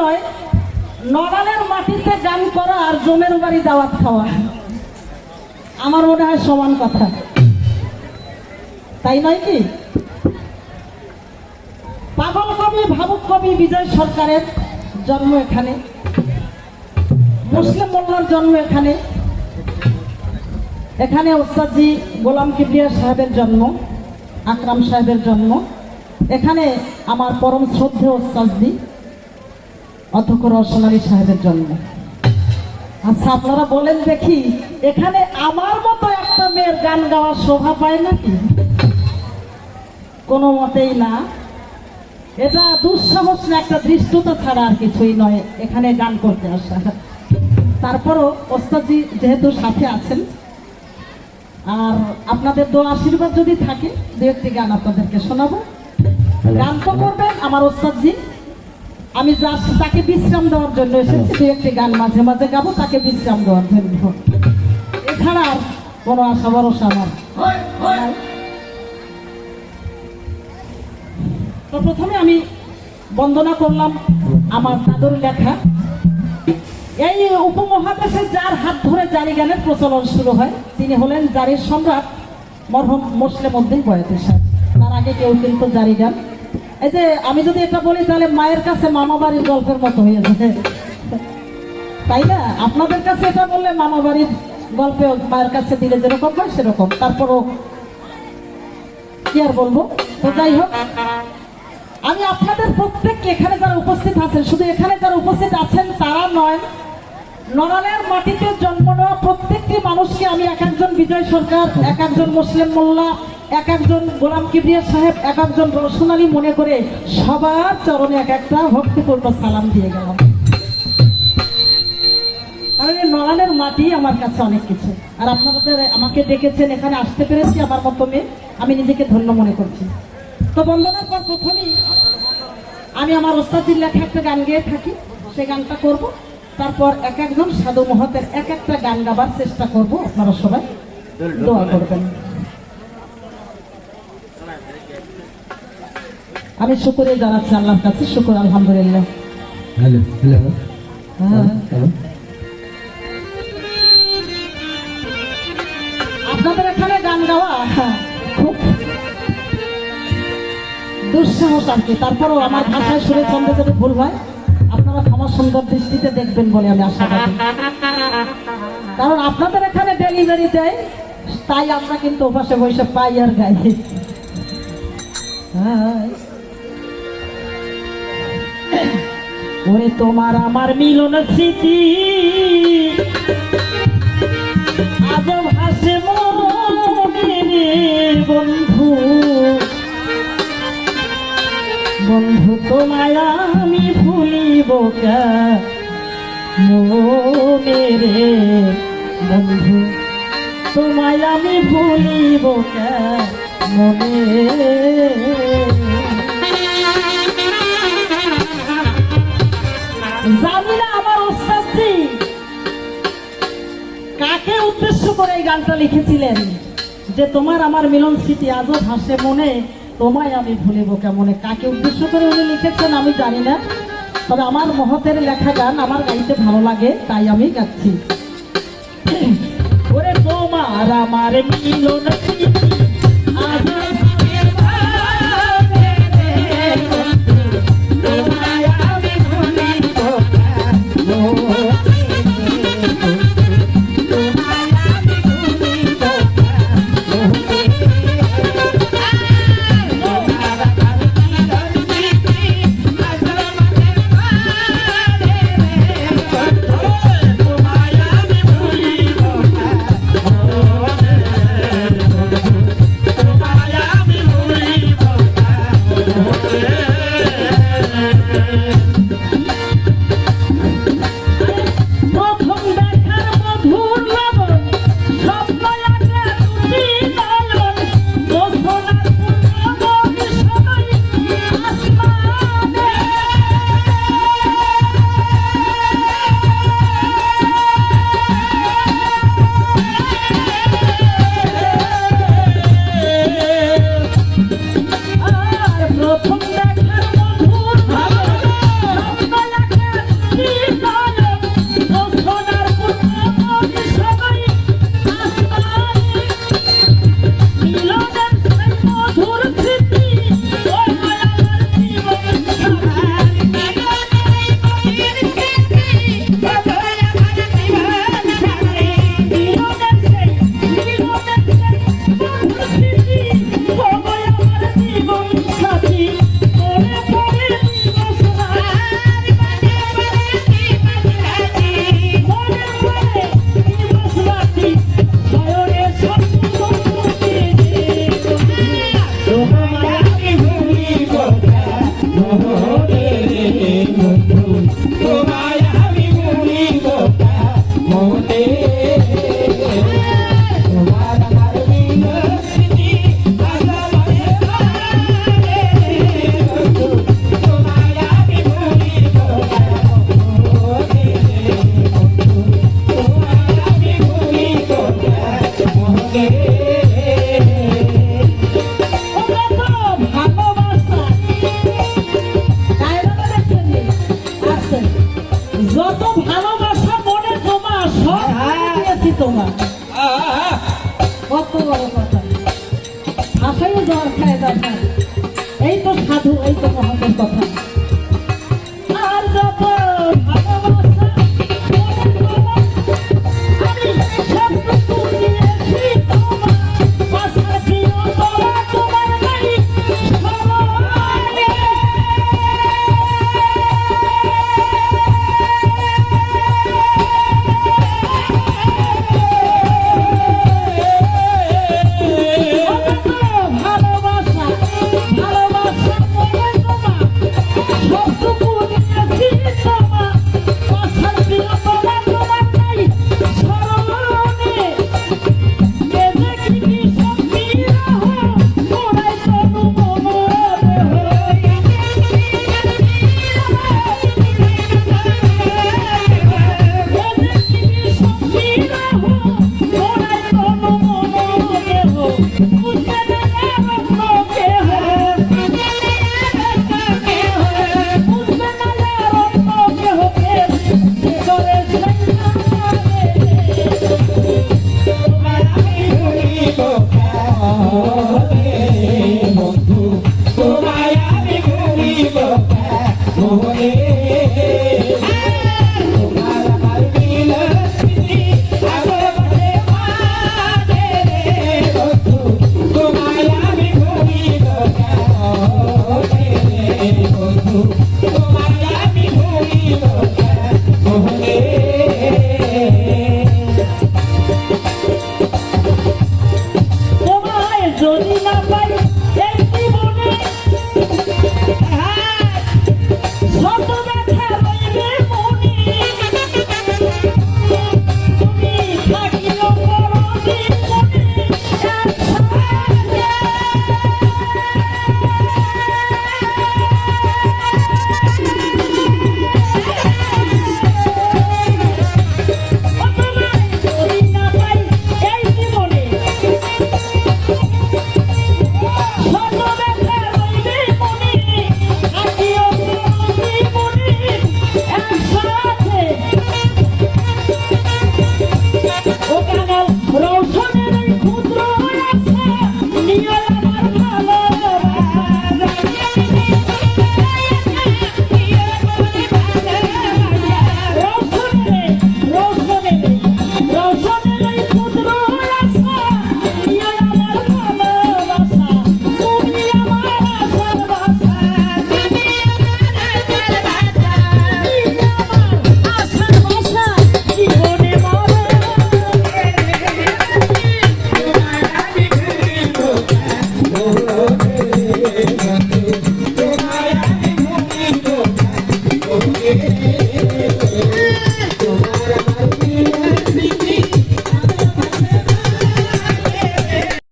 নয় মাটিতে গান করা আর জমের বাড়ি দাওয়াত খাওয়া। আমার মনে হয় সমান কথা। তাই নয় কি? পাগল কবি, ভাবুক কবি, বিজয় সরকারের জন্ম এখানে। মুসলিম মোল্লার জন্ম এখানে। এখানে ওস্তাদজি গোলাম কিবরিয়া সাহেবের জন্ম, আকরাম সাহেবের জন্ম। এখানে আমার পরম শ্রদ্ধেয় ওস্তাদজি। অধ্যক্ষ আলী সাহেবের জন্ম। আচ্ছা আপনারা বলেন দেখি এখানে আমার মতো একটা মেয়ের গান গাওয়ার শোভা পায় নাকি? কোনো মতেই না। এটা দুঃসাহস না একটা দৃষ্টতা ছাড়া আর কিছুই নয় এখানে গান করতে আসা। তারপরও ওস্তাদজি যেহেতু সাথে আছেন আর আপনাদের দো আশীর্বাদ যদি থাকে দু একটি গান আপনাদেরকে শোনাবো। গান তো করবেন আমার ওস্তাদজি। আমি জাস্ট তাকে বিশ্রাম দেওয়ার জন্য এসেছি। দু একটি গান মাঝে মাঝে গাবো, তাকে বিশ্রাম দেওয়ার জন্য। এছাড়া আর কোনো আশা, ভরসা আমার। তো প্রথমে আমি বন্দনা করলাম আমার দাদুর লেখা। এই উপমহাদেশে যার হাত ধরে জারি গানের প্রচলন শুরু হয়, তিনি হলেন জারির সম্রাট মরহম মুসলিম উদ্দিন বয়াতি সাহেব। তার আগে কেউ কিন্তু জারি গান এই যে আমি যদি এটা বলি, তাহলে মায়ের কাছে মামা বাড়ির গল্পের মতো হয়ে যাবে। তাই না? আপনাদের কাছে এটা বললে মামা বাড়ির গল্পে মায়ের কাছে দিলে যেরকম হয় সেরকম। তারপরও কি আর বলব? তো যাই হোক, আমি আপনাদের প্রত্যেককে এখানে যারা উপস্থিত আছেন, শুধু এখানে যারা উপস্থিত আছেন, তারা নয় নড়ালের মাটিতে জন্ম নেওয়া প্রত্যেকটি মানুষকে আমি এক একজন বিজয় সরকার, এক একজন মুসলিম মোল্লা এক একজন গোলাম কিবরিয়া সাহেব এক একজন রসুন আলী মনে করে সবার চরণে এক একটা ভক্তিপূর্ণ সালাম দিয়ে গেলাম কারণ এই নড়ালের মাটি আমার কাছে অনেক কিছু। আর আপনাদের আমাকে ডেকেছেন এখানে আসতে পেরেছি আমার মতো মেয়ে আমি নিজেকে ধন্য মনে করছি। তো বন্দনার পর প্রথমেই আমি আমার ওস্তাদির লেখা একটা গান গেয়ে থাকি সেই গানটা করব। তারপর এক একজন সাধু মহতের এক একটা গান গাবার চেষ্টা করব। আপনারা সবাই দোয়া করবেন। আমি শুকুরে জানাচ্ছি আল্লাহর কাছে শুকুর আলহামদুলিল্লাহ। Hello hello. হ্যাঁ। আপনাদের এখানে গান গাওয়া হ্যাঁ, খুব দুঃসাহস আর কি। তারপরেও আমার ভাষায় সুরে ছন্দে যদি ভুল হয় আপনারা ক্ষমা সুন্দর দৃষ্টিতে দেখবেন বলে আমি আশা করি কারণ আপনাদের এখানে ডেলিভারি দেয় তাই আমরা কিন্তু ওপাশে বসে পাই আর গাই। হাই। ওরে তোমার আমার মিলন স্মৃতি। আজও ভাসে মনে বন্ধু। বন্ধু তোমায় আমি ভুলিব মনে রে বন্ধু তোমায় আমি ভুলিব মনে জানি না আমার ওস্তাদজি, কাকে উদ্দেশ্য করে এই গানটা লিখেছিলেন? যে তোমার আমার মিলন স্মৃতি আজও ভাসে মনে, তোমায় আমি ভুলিব কেমনে? কাকে উদ্দেশ্য করে উনি লিখেছেন আমি জানি না, তবে আমার মহতের লেখা গান আমার গাইতে ভালো লাগে, তাই আমি গাচ্ছি। ওরে তোমার আমার মিলন স্মৃতি Thank you. তোমার। কত বড় কথা। আসলে জল খায় দরকার। এই তো সাধু, এই তো মহাদের কথা। 소리